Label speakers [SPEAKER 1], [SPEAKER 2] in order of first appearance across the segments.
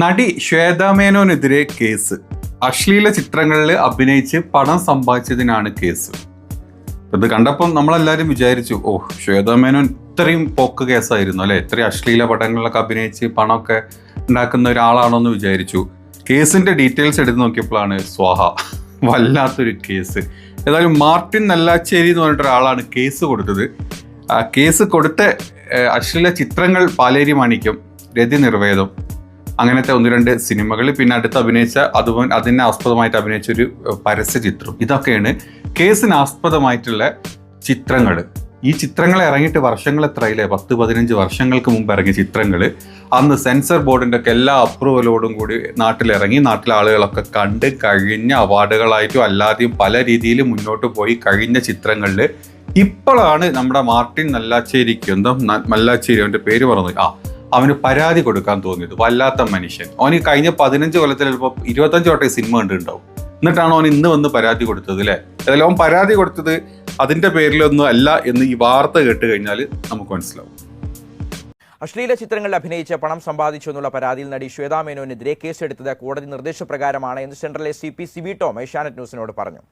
[SPEAKER 1] നടി ശ്വേതാമേനോനെതിരെ കേസ്. അശ്ലീല ചിത്രങ്ങളിൽ അഭിനയിച്ച് പണം സമ്പാദിച്ചതിനാണ് കേസ്. ഇത് കണ്ടപ്പം നമ്മളെല്ലാവരും വിചാരിച്ചു ഓ ശ്വേതാമേനോൻ ഇത്രയും പോക്ക് കേസായിരുന്നു അല്ലെ? ഇത്രയും അശ്ലീല പടങ്ങളിലൊക്കെ അഭിനയിച്ച് പണമൊക്കെ ഉണ്ടാക്കുന്ന ഒരാളാണോ എന്ന് വിചാരിച്ചു. കേസിന്റെ ഡീറ്റെയിൽസ് എടുത്ത് നോക്കിയപ്പോഴാണ് സ്വാഹ വല്ലാത്തൊരു കേസ്. ഏതായാലും മാർട്ടിൻ നല്ലാച്ചേരി എന്ന് പറഞ്ഞിട്ട് ഒരാളാണ് കേസ് കൊടുത്തത്. ആ കേസ് കൊടുത്ത അശ്ലീല ചിത്രങ്ങൾ പാലേരി മാണിക്യം രതി നിർവേദം. അങ്ങനത്തെ ഒന്ന് രണ്ട് സിനിമകൾ പിന്നെ അടുത്ത് അഭിനയിച്ച അതുപോലെ അതിനെ ആസ്പദമായിട്ട് അഭിനയിച്ച ഒരു പരസ്യ ചിത്രം. ഇതൊക്കെയാണ് കേസിന് ആസ്പദമായിട്ടുള്ള ചിത്രങ്ങൾ ഈ ചിത്രങ്ങൾ ഇറങ്ങിയിട്ട് വർഷങ്ങൾ എത്രയില്ലേ പത്ത് പതിനഞ്ച് വർഷങ്ങൾക്ക് മുമ്പ് ഇറങ്ങിയ ചിത്രങ്ങൾ അന്ന് സെൻസർ ബോർഡിന്റെ ഒക്കെ എല്ലാ അപ്രൂവലോടും കൂടി നാട്ടിലിറങ്ങി നാട്ടിലെ ആളുകളൊക്കെ കണ്ട് കഴിഞ്ഞ അവാർഡുകളായിട്ടും അല്ലാതെയും പല രീതിയിൽ മുന്നോട്ട് പോയി കഴിഞ്ഞ ചിത്രങ്ങളിൽ ഇപ്പോഴാണ് നമ്മുടെ മാർട്ടിൻ നല്ലാച്ചേരിക്ക് എന്തോ മല്ലാച്ചേരി അവന്റെ പേര് പറഞ്ഞത്. ആ അവന് പരാതി കൊടുക്കാൻ തോന്നിയത് വല്ലാത്ത മനുഷ്യൻ. അവന് കഴിഞ്ഞ പതിനഞ്ച് കൊല്ലത്തിൽ ചിലപ്പോൾ ഇരുപത്തഞ്ച് വട്ടം സിനിമ കണ്ടിട്ടുണ്ടാവും. എന്നിട്ടാണ് അവൻ ഇന്ന് വന്ന് പരാതി കൊടുത്തത് അല്ലേ? അതിൽ അവൻ പരാതി കൊടുത്തത് അതിന്റെ പേരിലൊന്നും അല്ല എന്ന് ഈ വാർത്ത കേട്ട് കഴിഞ്ഞാൽ നമുക്ക് മനസ്സിലാവും.
[SPEAKER 2] അശ്ലീല ചിത്രങ്ങളിൽ അഭിനയിച്ച് പണം സമ്പാദിച്ചു എന്നുള്ള പരാതിയിൽ നടി ശ്വേതാ മേനോനെതിരെ കേസെടുത്തത് കോടതി നിർദ്ദേശപ്രകാരമാണ് എന്ന് central S C P Sibi Tom Asianet ന്യൂസിനോട് പറഞ്ഞു.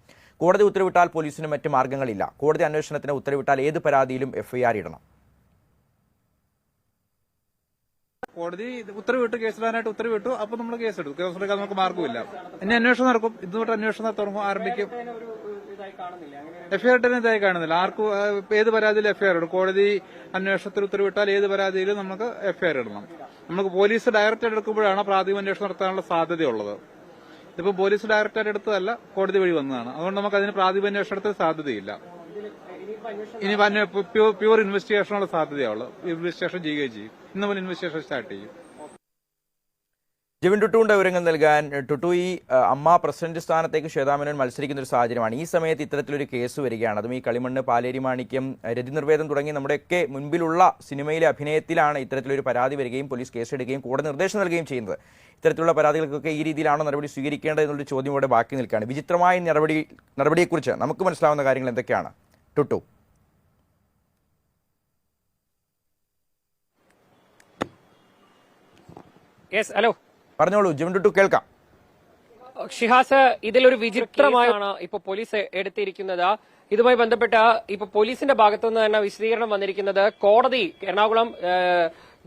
[SPEAKER 2] കോടതി ഉത്തരവിട്ടാൽ പോലീസിന് മറ്റ് മാർഗങ്ങളില്ല. കോടതി അന്വേഷണത്തിന് ഉത്തരവിട്ടാൽ ഏത് പരാതിയിലും എഫ്ഐആർ ഇടണം.
[SPEAKER 3] കോടതി ഉത്തരവിട്ടു കേസിടാനായിട്ട് ഉത്തരവിട്ടു. അപ്പൊ നമ്മൾ കേസെടുക്കും കേസെടുക്കാൻ നമുക്ക് മാർഗമില്ല ഇനി അന്വേഷണം നടക്കും. ഇത് തൊട്ട് അന്വേഷണം തുടങ്ങും. ആരംഭിക്കും. എഫ്ഐആർ ഇട്ടതിന് ഇതായി കാണുന്നില്ല. ആർക്കും ഏത് പരാതിയിലും എഫ്ഐആർ ഇടും. കോടതി അന്വേഷണത്തിൽ ഉത്തരവിട്ടാൽ ഏത് പരാതിയിലും നമുക്ക് എഫ്ഐആർ ഇടണം. നമുക്ക് പോലീസ് ഡയറക്റ്റ് എടുക്കുമ്പോഴാണ് പ്രാഥമിക അന്വേഷണം നടത്താനുള്ള സാധ്യതയുള്ളത്. ഇതിപ്പോ പോലീസ് ഡയറക്റ്റ് എടുത്തതല്ല കോടതി വഴി വന്നതാണ്. അതുകൊണ്ട് നമുക്ക് അതിന് പ്രാഥമിക അന്വേഷണത്തിന് സാധ്യതയില്ല. ഇനി പ്യൂർ ഇൻവെസ്റ്റിഗേഷനുള്ള സാധ്യതയുള്ളൂ. ഇൻവെസ്റ്റിഗേഷൻ ചെയ്യുകയും ചെയ്യും. ഇന്ന് മുതൽ ഇൻവെസ്റ്റിഗേഷൻ സ്റ്റാർട്ട് ചെയ്യും.
[SPEAKER 2] ജെവിൻ ടുട്ടുവിന്റെ വിവരങ്ങൾ നൽകാൻ ടുട്ടു ഈ അമ്മ പ്രസിഡന്റ് സ്ഥാനത്തേക്ക് ശ്വേതാമേനോൻ മത്സരിക്കുന്ന ഒരു സാഹചര്യമാണ്. ഈ സമയത്ത് ഇത്തരത്തിലൊരു കേസ് വരികയാണ്. അതും ഈ കളിമണ്ണ് പാലേരി മാണിക്യം രതി നിർവേദം തുടങ്ങി നമ്മുടെയൊക്കെ മുൻപിലുള്ള സിനിമയിലെ അഭിനയത്തിലാണ് ഇത്തരത്തിലൊരു പരാതി വരികയും പോലീസ് കേസെടുക്കുകയും കൂടെ നിർദ്ദേശം നൽകുകയും ചെയ്യുന്നത്. ഇത്തരത്തിലുള്ള പരാതികൾക്കൊക്കെ ഈ രീതിയിലാണോ നടപടി സ്വീകരിക്കേണ്ടത് എന്നുള്ളൊരു ചോദ്യം ഇവിടെ ബാക്കി നിൽക്കുകയാണ്. വിചിത്രമായ നടപടി നടപടിയെക്കുറിച്ച് നമുക്ക് മനസ്സിലാവുന്ന കാര്യങ്ങൾ എന്തൊക്കെയാണ്? ടുട്ടു.
[SPEAKER 4] ഹലോ
[SPEAKER 2] പറഞ്ഞോളൂ ജിം ടു കേൾക്കാം.
[SPEAKER 4] ഷിഹാസ് ഇതിലൊരു വിചിത്രമായാണ് ഇപ്പൊ പോലീസ് എടുത്തിരിക്കുന്നത്. ഇതുമായി ബന്ധപ്പെട്ട ഇപ്പൊ പോലീസിന്റെ ഭാഗത്തുനിന്ന് തന്നെ വിശദീകരണം വന്നിരിക്കുന്നത് കോടതി Ernakulam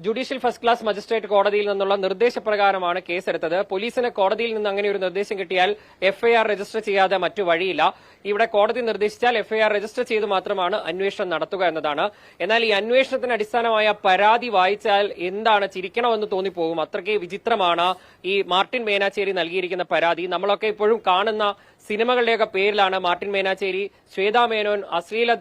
[SPEAKER 4] judicial first class magistrate കോടതിയിൽ നിന്നുള്ള നിർദ്ദേശപ്രകാരമാണ് കേസെടുത്തത്. പോലീസിന് കോടതിയിൽ നിന്ന് അങ്ങനെ ഒരു നിർദ്ദേശം കിട്ടിയാൽ എഫ്ഐആർ രജിസ്റ്റർ ചെയ്യാതെ മറ്റു വഴിയില്ല. ഇവിടെ കോടതി നിർദ്ദേശിച്ചാൽ എഫ്ഐആർ രജിസ്റ്റർ ചെയ്ത് മാത്രമാണ് അന്വേഷണം നടത്തുക എന്നതാണ്. എന്നാൽ ഈ അന്വേഷണത്തിന് അടിസ്ഥാനമായ പരാതി വായിച്ചാൽ എന്താണ് ചിരിക്കണമെന്ന് തോന്നിപ്പോകും. അത്രയ്ക്ക് വിചിത്രമാണ് ഈ മാർട്ടിൻ മേനാച്ചേരി നൽകിയിരിക്കുന്ന പരാതി. നമ്മളൊക്കെ ഇപ്പോഴും കാണുന്ന സിനിമകളുടെയൊക്കെ പേരിലാണ് മാർട്ടിൻ മേനാച്ചേരി ശ്വേതാ മേനോൻ അശ്ലീല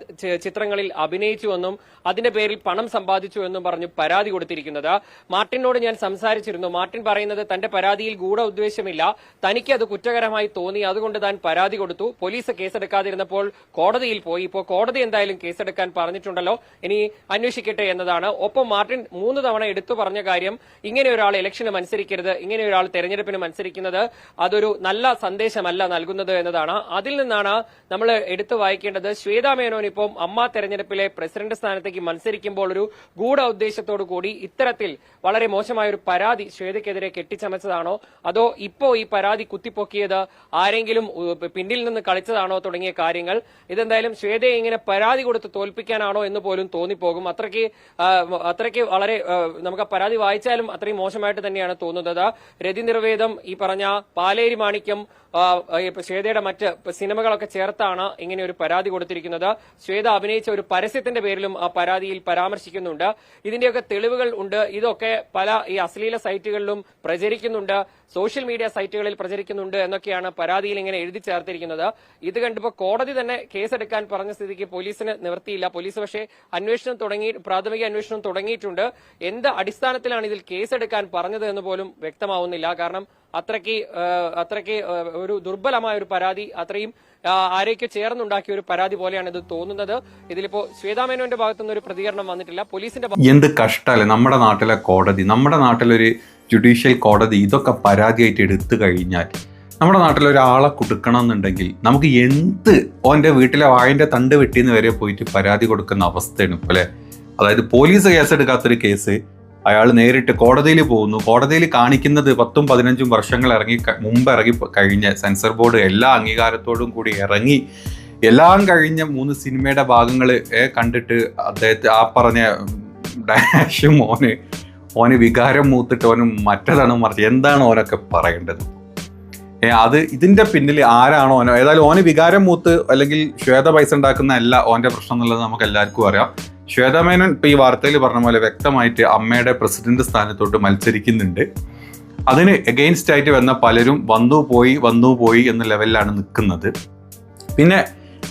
[SPEAKER 4] ചിത്രങ്ങളിൽ അഭിനയിച്ചുവെന്നും അതിന്റെ പേരിൽ പണം സമ്പാദിച്ചു എന്നും പറഞ്ഞു പരാതി കൊടുത്തിരിക്കുന്നത്. മാർട്ടിനോട് ഞാൻ സംസാരിച്ചിരുന്നു. മാർട്ടിൻ പറയുന്നത് തന്റെ പരാതിയിൽ ഗൂഢ ഉദ്ദേശമില്ല തനിക്ക് അത് കുറ്റകരമായി തോന്നി. അതുകൊണ്ട് താൻ പരാതി കൊടുത്തു. പോലീസ് കേസെടുക്കാതിരുന്നപ്പോൾ കോടതിയിൽ പോയി. ഇപ്പോൾ കോടതി എന്തായാലും കേസെടുക്കാൻ പറഞ്ഞിട്ടുണ്ടല്ലോ. ഇനി അന്വേഷിക്കട്ടെ എന്നതാണ്. ഒപ്പം മാർട്ടിൻ മൂന്ന് തവണ എടുത്തു പറഞ്ഞ കാര്യം ഇങ്ങനെ ഒരാൾ ഇലക്ഷന് മത്സരിക്കരുത് ഇങ്ങനെ ഒരാൾ തെരഞ്ഞെടുപ്പിന് മത്സരിക്കുന്നത് അതൊരു നല്ല സന്ദേശമല്ല നൽകുന്നത് എന്നതാണ്. അതിൽ നിന്നാണ് നമ്മൾ എടുത്തു വായിക്കേണ്ടത്. ശ്വേതാ മേനോൻ ഇപ്പം അമ്മ തെരഞ്ഞെടുപ്പിലെ പ്രസിഡന്റ് സ്ഥാനത്തേക്ക് മത്സരിക്കുമ്പോൾ ഒരു ഗൂഢ ഉദ്ദേശത്തോടു കൂടി ഇത്തരത്തിൽ വളരെ മോശമായ ഒരു പരാതി ശ്വേതയ്ക്കെതിരെ കെട്ടിച്ചമച്ചതാണോ? അതോ ഇപ്പോ ഈ പരാതി കുത്തിപ്പൊക്കിയത് ആരെങ്കിലും പിന്നിൽ നിന്ന് കളിച്ചതാണോ തുടങ്ങിയ കാര്യങ്ങൾ? ഇതെന്തായാലും ശ്വേതയെ ഇങ്ങനെ പരാതി കൊടുത്ത് തോൽപ്പിക്കാനാണോ എന്ന് പോലും തോന്നിപ്പോകും. അത്രയ്ക്ക് അത്രയ്ക്ക് വളരെ നമുക്ക് പരാതി വായിച്ചാലും അത്രയും മോശമായിട്ട് തന്നെയാണ് തോന്നുന്നത്. രതി നിർവേദം ഈ പറഞ്ഞ പാലേരി മാണിക്യം ഇപ്പൊ ശ്വേതയുടെ മറ്റ് സിനിമകളൊക്കെ ചേർത്താണ് ഇങ്ങനെ ഒരു പരാതി കൊടുത്തിരിക്കുന്നത്. ശ്വേത അഭിനയിച്ച ഒരു പരസ്യത്തിന്റെ പേരിലും ആ പരാതിയിൽ പരാമർശിക്കുന്നുണ്ട്. ഇതിന്റെയൊക്കെ തെളിവുകൾ ഉണ്ട്. ഇതൊക്കെ പല ഈ അശ്ലീല സൈറ്റുകളിലും പ്രചരിക്കുന്നുണ്ട്. സോഷ്യൽ മീഡിയ സൈറ്റുകളിൽ പ്രചരിക്കുന്നുണ്ട് എന്നൊക്കെയാണ് പരാതിയിൽ ഇങ്ങനെ എഴുതി ചേർത്തിരിക്കുന്നത്. ഇത് കണ്ടപ്പോൾ കോടതി തന്നെ കേസെടുക്കാൻ പറഞ്ഞ സ്ഥിതിക്ക് പോലീസിന് നിവർത്തിയില്ല പോലീസ് പക്ഷേ അന്വേഷണം തുടങ്ങി പ്രാഥമിക അന്വേഷണം തുടങ്ങിയിട്ടുണ്ട്. എന്ത് അടിസ്ഥാനത്തിലാണ് ഇതിൽ കേസെടുക്കാൻ പറഞ്ഞത് എന്ന് പോലും വ്യക്തമാവുന്നില്ല. കാരണം അത്രയ്ക്ക് അത്രയ്ക്ക് ഒരു ദുർബലമായ ഒരു പരാതി അത്രയും ആരെയൊക്കെ ചേർന്നുണ്ടാക്കിയ ഒരു പരാതി പോലെയാണ് ഇത് തോന്നുന്നത്. ഇതിലിപ്പോ ശ്വേതാമേനോന്റെ ഭാഗത്തുനിന്ന് ഒരു പ്രതികരണം വന്നിട്ടില്ല. പോലീസിന്റെ
[SPEAKER 1] എന്ത് കഷ്ടല്ലേ. നമ്മുടെ നാട്ടിലെ കോടതി നമ്മുടെ നാട്ടിലൊരു ജുഡീഷ്യൽ കോടതി ഇതൊക്കെ പരാതിയായിട്ട് എടുത്തു കഴിഞ്ഞാൽ നമ്മുടെ നാട്ടിൽ ഒരാളെ കൊടുക്കണം എന്നുണ്ടെങ്കിൽ നമുക്ക് എന്ത് ഓന്റെ വീട്ടിലെ വായന്റെ തണ്ട് വെട്ടിന്ന് വരെ പോയിട്ട് പരാതി കൊടുക്കുന്ന അവസ്ഥയാണ് ഇപ്പോൾ അല്ലേ? അതായത് പോലീസ് കേസെടുക്കാത്തൊരു കേസ് അയാൾ നേരിട്ട് കോടതിയിൽ പോകുന്നു. കോടതിയിൽ കാണിക്കുന്നത് പത്തും പതിനഞ്ചും വർഷങ്ങൾ ഇറങ്ങി മുമ്പ് ഇറങ്ങി കഴിഞ്ഞ സെൻസർ ബോർഡ് എല്ലാ അംഗീകാരത്തോടും കൂടി ഇറങ്ങി. എല്ലാം കഴിഞ്ഞ മൂന്ന് സിനിമയുടെ ഭാഗങ്ങൾ കണ്ടിട്ട് അദ്ദേഹത്തെ ആ പറഞ്ഞ ഡാഷ് മോന് ഓന് വികാരം മൂത്തിട്ട് ഓന് മറ്റതാണ് മറിച്ച് എന്താണ് ഓനൊക്കെ പറയേണ്ടത്? അത് ഇതിന്റെ പിന്നിൽ ആരാണോ ഓനോ? ഏതായാലും ഓന് വികാരം മൂത്ത് അല്ലെങ്കിൽ ശ്വേത പൈസ ഉണ്ടാക്കുന്ന അല്ല ഓന്റെ പ്രശ്നം എന്നുള്ളത് നമുക്ക് എല്ലാവർക്കും അറിയാം. ശ്വേതമേനൻ ഇപ്പൊ ഈ വാർത്തയിൽ പറഞ്ഞ പോലെ വ്യക്തമായിട്ട് അമ്മയുടെ പ്രസിഡന്റ് സ്ഥാനത്തോട്ട് മത്സരിക്കുന്നുണ്ട്. അതിന് എഗെയിൻസ്റ്റ് ആയിട്ട് വന്ന പലരും വന്നു പോയി വന്നു പോയി എന്ന ലെവലിലാണ് നിൽക്കുന്നത്. പിന്നെ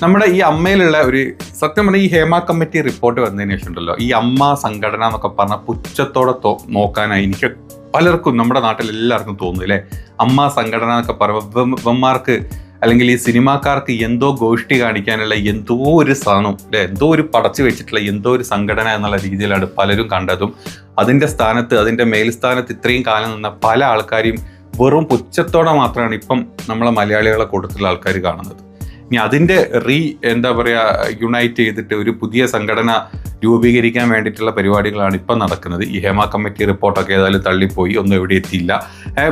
[SPEAKER 1] നമ്മുടെ ഈ അമ്മയിലുള്ള ഒരു സത്യം പറഞ്ഞാൽ ഈ ഹേമ കമ്മിറ്റി റിപ്പോർട്ട് വന്നതിന് ശേഷം ഉണ്ടല്ലോ ഈ അമ്മ സംഘടന എന്നൊക്കെ പറഞ്ഞ പുച്ഛത്തോടെ നോക്കാനായി എനിക്ക് പലർക്കും നമ്മുടെ നാട്ടിൽ എല്ലാവർക്കും തോന്നുന്നു അല്ലേ? അമ്മ സംഘടന എന്നൊക്കെ പറയുമ്പോൾ അല്ലെങ്കിൽ ഈ സിനിമാക്കാർക്ക് എന്തോ ഗോഷ്ടി കാണിക്കാനുള്ള എന്തോ ഒരു സാധനം അല്ലെ? എന്തോ ഒരു പടച്ചു വെച്ചിട്ടുള്ള എന്തോ ഒരു സംഘടന എന്നുള്ള രീതിയിലാണ് പലരും കണ്ടതും. അതിന്റെ സ്ഥാനത്ത് അതിന്റെ മേൽസ്ഥാനത്ത് ഇത്രയും കാലം നിന്ന പല ആൾക്കാരെയും വെറും പുച്ഛത്തോടെ മാത്രമാണ് ഇപ്പം നമ്മളെ മലയാളികളെ കൂട്ടത്തിലുള്ള ആൾക്കാർ കാണുന്നത്. ഇനി അതിന്റെ റീ എന്താ പറയുക യുണൈറ്റ് ചെയ്തിട്ട് ഒരു പുതിയ സംഘടന രൂപീകരിക്കാൻ വേണ്ടിയിട്ടുള്ള പരിപാടികളാണ് ഇപ്പം നടക്കുന്നത്. ഈ ഹേമ കമ്മിറ്റി റിപ്പോർട്ടൊക്കെ ഏതായാലും തള്ളിപ്പോയി ഒന്നും എവിടെ എത്തിയില്ല.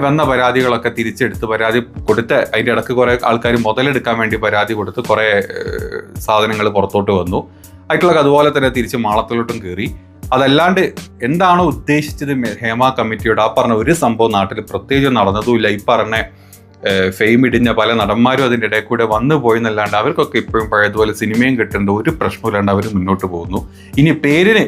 [SPEAKER 1] വന്ന പരാതികളൊക്കെ തിരിച്ചെടുത്ത് പരാതി കൊടുത്ത് അതിന്റെ ഇടയ്ക്ക് കുറേ ആൾക്കാർ മുതലെടുക്കാൻ വേണ്ടി പരാതി കൊടുത്ത് കുറേ സാധനങ്ങൾ പുറത്തോട്ട് വന്നു. ആയിട്ടുള്ള അതുപോലെ തന്നെ തിരിച്ച് മാളത്തിലോട്ടും കയറി അതല്ലാണ്ട് എന്താണോ ഉദ്ദേശിച്ചത് ഹേമ കമ്മിറ്റിയോട്? ആ പറഞ്ഞ ഒരു സംഭവം നാട്ടിൽ പ്രത്യേകിച്ച് നടന്നതുമില്ല. ഈ പറഞ്ഞ ഫെയിം ഇടിഞ്ഞ പല നടന്മാരും അതിന്റെ ഇടയിൽ കൂടെ വന്നു പോയെന്നല്ലാണ്ട് അവർക്കൊക്കെ ഇപ്പോഴും പഴയതുപോലെ സിനിമയും കിട്ടുന്നുണ്ട് ഒരു പ്രശ്നമില്ലാണ്ട് അവർ മുന്നോട്ട് പോകുന്നു. ഇനി പേരിന്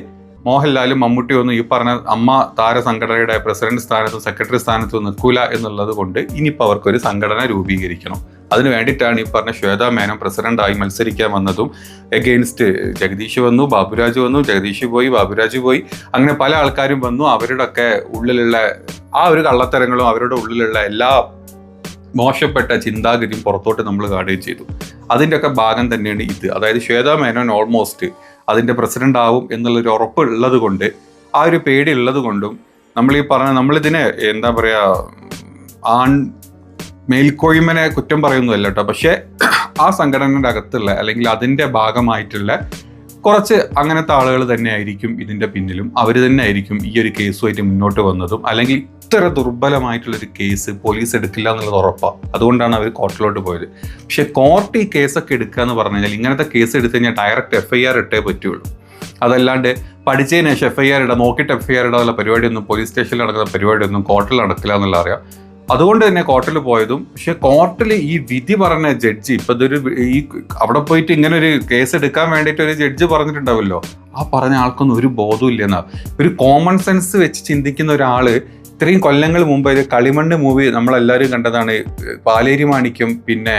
[SPEAKER 1] മോഹൻലാലും മമ്മൂട്ടിയും ഒന്നും ഈ പറഞ്ഞ അമ്മ താര സംഘടനയുടെ പ്രസിഡന്റ് സ്ഥാനത്തും സെക്രട്ടറി സ്ഥാനത്തും നിൽക്കൂല എന്നുള്ളത് കൊണ്ട് ഇനിയിപ്പോൾ അവർക്കൊരു സംഘടന രൂപീകരിക്കണം. അതിന് വേണ്ടിയിട്ടാണ് ഈ പറഞ്ഞ ശ്വേത മേനോൻ പ്രസിഡന്റായി മത്സരിക്കാൻ വന്നതും എഗെയിൻസ്റ്റ് ജഗദീഷ് വന്നു ബാബുരാജ് വന്നു ജഗദീഷ് പോയി ബാബുരാജ് പോയി. അങ്ങനെ പല ആൾക്കാരും വന്നു അവരുടെ ഒക്കെ ഉള്ളിലുള്ള ആ ഒരു കള്ളത്തരങ്ങളും അവരുടെ ഉള്ളിലുള്ള എല്ലാ മോശപ്പെട്ട ചിന്താഗതി പുറത്തോട്ട് നമ്മൾ കാണുകയും ചെയ്തു. അതിന്റെയൊക്കെ ഭാഗം തന്നെയാണ് ഇത്. അതായത് ശ്വേത മേനോൻ ഓൾമോസ്റ്റ് അതിന്റെ പ്രസിഡന്റ് ആവും എന്നുള്ളൊരു ഉറപ്പ് ഉള്ളത് കൊണ്ട് ആ ഒരു പേടി ഉള്ളത് കൊണ്ടും നമ്മൾ ഈ പറഞ്ഞ നമ്മളിതിനെ എന്താ പറയുക ആൺ മേൽക്കോയ്മനെ കുറ്റം പറയുന്നതല്ല കേട്ടോ. പക്ഷേ ആ സംഘടനയുടെ അകത്തുള്ള അല്ലെങ്കിൽ അതിന്റെ ഭാഗമായിട്ടുള്ള കുറച്ച് അങ്ങനത്തെ ആളുകൾ തന്നെ ആയിരിക്കും ഇതിന്റെ പിന്നിലും. അവർ തന്നെ ആയിരിക്കും ഈ ഒരു കേസുമായിട്ട് മുന്നോട്ട് വന്നതും. അല്ലെങ്കിൽ ഇത്ര ദുർബലമായിട്ടുള്ളൊരു കേസ് പോലീസ് എടുക്കില്ല എന്നുള്ളത് ഉറപ്പാണ് അതുകൊണ്ടാണ് അവർ കോർട്ടിലോട്ട് പോയത്. പക്ഷെ കോർട്ട് ഈ കേസൊക്കെ എടുക്കുക എന്ന് പറഞ്ഞു കഴിഞ്ഞാൽ ഇങ്ങനത്തെ കേസ് എടുത്തു കഴിഞ്ഞാൽ ഡയറക്റ്റ് എഫ് ഐ ആർ ഇട്ടേ പറ്റുള്ളൂ. അതല്ലാണ്ട് പഠിച്ചതിന് ശേഷം എഫ് ഐ ആർ ഇടാം നോക്കിയിട്ട് എഫ് ഐ ആർ ഇടാനുള്ള പരിപാടിയൊന്നും പോലീസ് സ്റ്റേഷനിൽ നടക്കുന്ന പരിപാടിയൊന്നും കോർട്ടിൽ നടക്കില്ല എന്നുള്ള അറിയാം. അതുകൊണ്ട് തന്നെ കോർട്ടിൽ പോയതും പക്ഷെ കോർട്ടിൽ ഈ വിധി പറഞ്ഞ ജഡ്ജി ഇപ്പൊ ഇതൊരു ഈ അവിടെ പോയിട്ട് ഇങ്ങനെ ഒരു കേസ് എടുക്കാൻ വേണ്ടിയിട്ട് ഒരു ജഡ്ജി പറഞ്ഞിട്ടുണ്ടാവുമല്ലോ ആ പറഞ്ഞ ആൾക്കൊന്നും ഒരു ബോധവും ഇല്ലെന്നാ ഒരു കോമൺ സെൻസ് വെച്ച് ചിന്തിക്കുന്ന ഒരാൾ ഇത്രയും കൊല്ലങ്ങൾ മുമ്പ് കളിമണ്ണ് മൂവി നമ്മളെല്ലാവരും കണ്ടതാണ്. പാലേരി മാണിക്യം പിന്നെ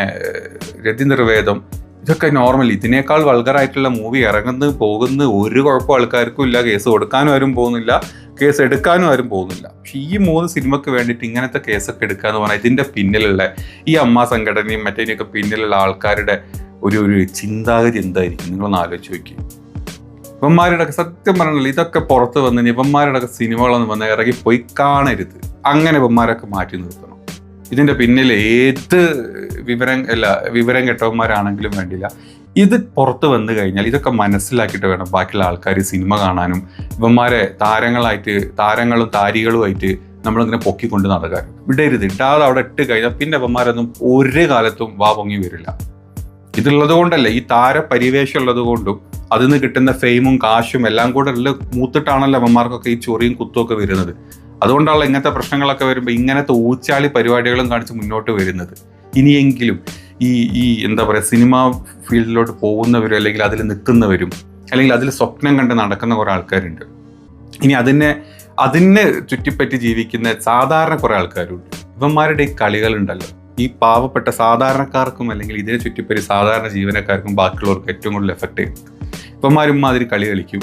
[SPEAKER 1] രതി നിർവേദം ഇതൊക്കെ നോർമൽ ഇതിനേക്കാൾ വൾഗറായിട്ടുള്ള മൂവി ഇറങ്ങുന്നു പോകുന്നു. ഒരു കുഴപ്പം ആൾക്കാർക്കും ഇല്ല. കേസ് കൊടുക്കാനും ആരും പോകുന്നില്ല. കേസ് എടുക്കാനും ആരും പോകുന്നില്ല. പക്ഷെ ഈ മൂന്ന് സിനിമക്ക് വേണ്ടിയിട്ട് ഇങ്ങനത്തെ കേസൊക്കെ എടുക്കുക എന്ന് പറഞ്ഞാൽ ഇതിന്റെ പിന്നിലുള്ള ഈ അമ്മ സംഘടനയും മറ്റേതിനൊക്കെ പിന്നിലുള്ള ആൾക്കാരുടെ ഒരു ഒരു ചിന്താഗതി എന്തായിരിക്കും? നിങ്ങളൊന്ന് ആലോചിച്ച് നോക്കി ഇവന്മാരുടെ സത്യം പറഞ്ഞാൽ ഇതൊക്കെ പുറത്ത് വന്ന് ഇവന്മാരുടെ ഒക്കെ സിനിമകളൊന്നും വന്ന് ഇറങ്ങി പോയി കാണരുത്. അങ്ങനെ ഇവന്മാരൊക്കെ മാറ്റി നിർത്തണം. ഇതിന്റെ പിന്നിൽ ഏത് വിവരം അല്ല വിവരം കെട്ടവന്മാരാണെങ്കിലും വേണ്ടില്ല ഇത് പുറത്ത് വന്നു കഴിഞ്ഞാൽ ഇതൊക്കെ മനസ്സിലാക്കിയിട്ട് വേണം ബാക്കിയുള്ള ആൾക്കാർ സിനിമ കാണാനും. ഇവന്മാരെ താരങ്ങളായിട്ട് താരങ്ങളും താരികളുമായിട്ട് നമ്മളിങ്ങനെ പൊക്കിക്കൊണ്ട് നടക്കാൻ വിടരുത്. ഇടാതെ അവിടെ ഇട്ട് കഴിഞ്ഞാൽ പിന്നെ ഇവന്മാരൊന്നും ഒരു കാലത്തും വാ പൊങ്ങി വരില്ല. ഇതുള്ളത് കൊണ്ടല്ലേ ഈ താര പരിവേഷം ഉള്ളത് കൊണ്ടും അതിൽ നിന്ന് കിട്ടുന്ന ഫെയിമും കാശും എല്ലാം കൂടെ ഉള്ള മൂത്തിട്ടാണല്ലോ അമ്മമാർക്കൊക്കെ ഈ ചൊറിയും കുത്തുമൊക്കെ വരുന്നത്. അതുകൊണ്ടാണല്ലോ ഇങ്ങനത്തെ പ്രശ്നങ്ങളൊക്കെ വരുമ്പോൾ ഇങ്ങനത്തെ ഊച്ചാളി പരിപാടികളും കാണിച്ച് മുന്നോട്ട് വരുന്നത്. ഇനിയെങ്കിലും ഈ ഈ എന്താ പറയുക സിനിമ ഫീൽഡിലോട്ട് പോകുന്നവരും അല്ലെങ്കിൽ അതിൽ നിൽക്കുന്നവരും അല്ലെങ്കിൽ അതിൽ സ്വപ്നം കണ്ട് നടക്കുന്ന കുറേ ആൾക്കാരുണ്ട്. ഇനി അതിനെ അതിനെ ചുറ്റിപ്പറ്റി ജീവിക്കുന്ന സാധാരണ കുറേ ആൾക്കാരുണ്ട്. ഇവന്മാരുടെ ഈ കളികളുണ്ടല്ലോ. ഈ പാവപ്പെട്ട സാധാരണക്കാർക്കും അല്ലെങ്കിൽ ഇതിനെ ചുറ്റിപ്പറ്റി സാധാരണ ജീവനക്കാർക്കും ബാക്കിയുള്ളവർക്കും ഏറ്റവും കൂടുതൽ എഫക്റ്റ് ചെയ്യും. ഇപ്പന്മാരും മാതിരി കളി കളിക്കും.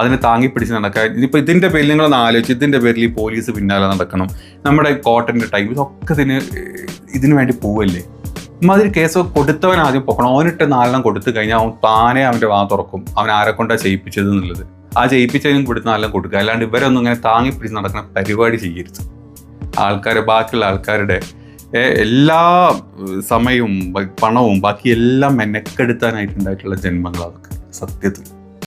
[SPEAKER 1] അതിനെ താങ്ങി പിടിച്ച് നടക്കാൻ ഇതിപ്പോൾ ഇതിന്റെ പേരിൽ നിങ്ങളൊന്ന് ആലോചിച്ച് ഇതിന്റെ പേരിൽ ഈ പോലീസ് പിന്നാലെ നടക്കണം. നമ്മുടെ കോട്ടന്റെ ടൈം ഇതൊക്കെ ഇതിന് ഇതിനു വേണ്ടി പോവല്ലേ? ഇമാതിരി കേസ് കൊടുത്തവൻ ആദ്യം പോകണം അവനിട്ട് നാലെണ്ണം കൊടുത്തു കഴിഞ്ഞാൽ അവൻ താനെ അവന്റെ വാ തുറക്കും. അവൻ ആരെ കൊണ്ടാ ചെയ്യിപ്പിച്ചത് എന്നുള്ളത്. ആ ചെയ്യിപ്പിച്ചതിനും കൊടുത്ത് നാലെണ്ണം കൊടുക്കുക. അല്ലാണ്ട് ഇവരൊന്നും ഇങ്ങനെ താങ്ങി പിടിച്ച് നടക്കുന്ന പരിപാടി ചെയ്യരുത്. ആൾക്കാർ ബാക്കിയുള്ള ആൾക്കാരുടെ എല്ലാ സമയവും പണവും ബാക്കി എല്ലാം മെനക്കെടുത്താനായിട്ടുണ്ടായിട്ടുള്ള ജന്മങ്ങളാണ് സത്യത്തിൽ.